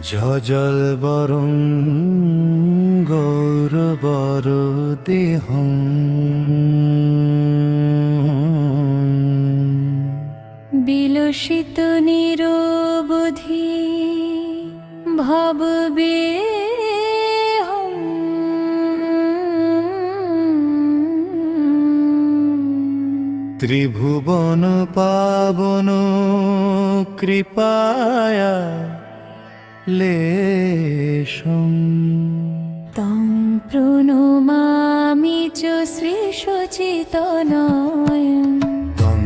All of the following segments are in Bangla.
জজল বরং গৌরবর দেহ। বিলসিত নিরবধি ভববে ত্রিভুবন পাবন কৃপায়া লেশম। তং প্রণমামি চ শ্রী সচিতনয় তং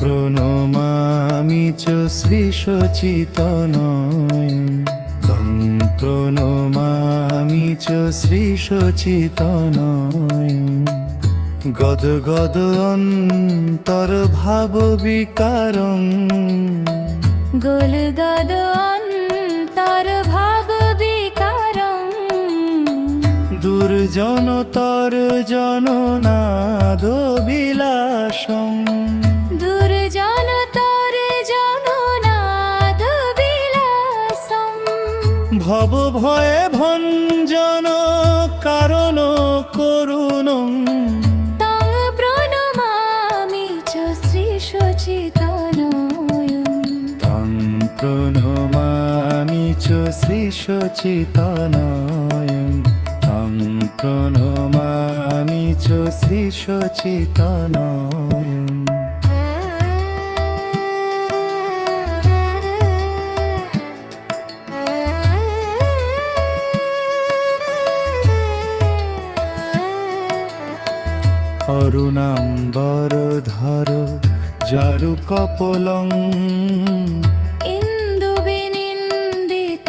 প্রণমামি চ শ্রী সচিতনয় তং প্রণমামি চ শ্রী সচিতনয় গদ গদ অন্তর ভাব বিকারং গোল গদ অন্তর দুর্জন তর জননাদ বিলাসম দুর্জন তর জননাদ বিলাসম ভব ভয়ে ভঞ্জন কারণ করুণ। তং প্রণমামি চ শ্রী সচিতনয় তং প্রণমামি চ শ্রী সচিতনয় চ শ্রী সচিতনয় অরুণাম্বর ধর জারু কপলং। ইন্দু বিনিন্দিত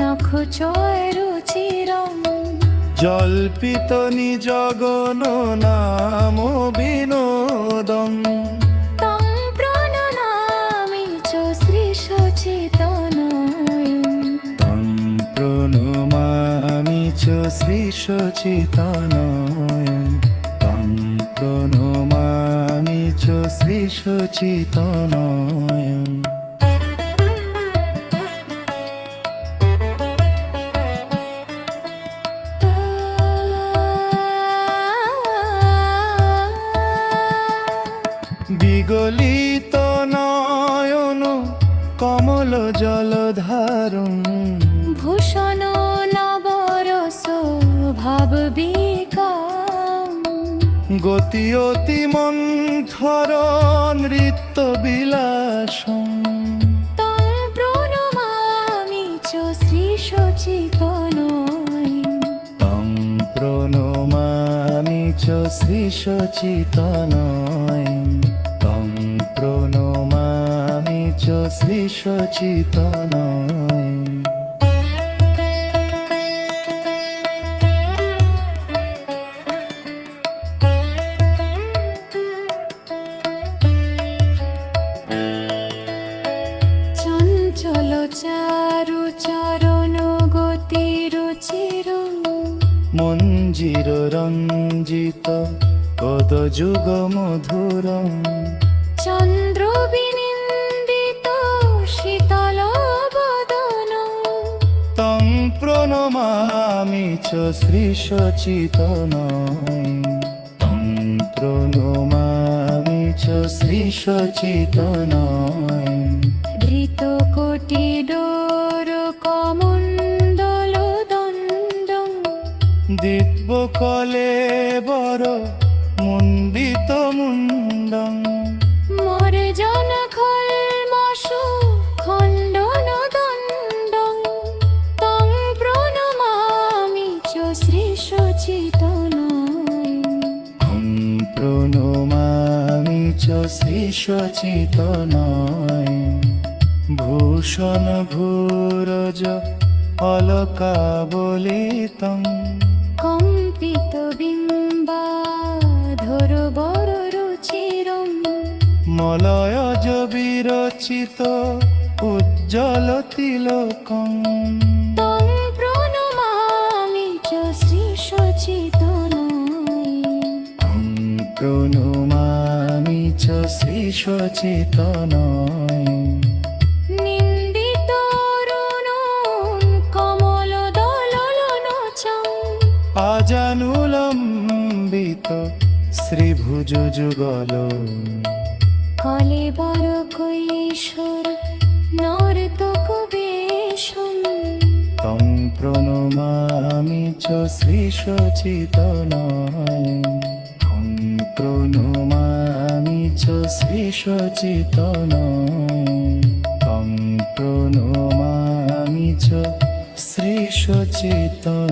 নখ চয়রুচিরম জল্পিত নিজগণ নাম বিনোদম তং প্রণমামি চ শ্রী সচিতনয় তং প্রণমামি চ শ্রী সচিতনয় তং প্রণমামি চ শ্রী সচিতনয় বিগলিত নয়ন কমল জলধারণ ভূষণ নবরস ভাব গতি অতি মন্থর নৃত্য বিলাসম। তং প্রণমামি চ শ্রী সচিতনয় তং প্রণমামি চ শ্রী সচিতনয় শ্রী সচিতনয় চঞ্চল চারু চরণ গতি রুচির মঞ্জির রঞ্জিত পদ যুগ মধুরম চন্দ্র চ শ্রী সচিতনয় তং প্রণমামি চ শ্রী সচিতনয় ধৃত কোটি ডোর কমণ্ডল দণ্ডং। দিব্য কলে বড় মুন্দিত মুন্ডং শ্রী সচিতনয় ভূষণ ভূরজ অলকাবলিতং। কম্পিত বিম্বাধর বর রুচিরম মলয়জ বিরচিত উজ্জ্বল তিলকং। প্রণমামি চ শ্রী সচিতনয় তং প্রণমামি চ সচেতন নিন্দিত আজানুলম্বিত শ্রীভুজ যুগল। কলেবর কৈশোর নরত কবেশম। তম প্রণমামি চ শ্রী সচেতন প্রণমা চ শ্রীশচিতনয় তং প্রণমামি চ শ্রীশচিতনয়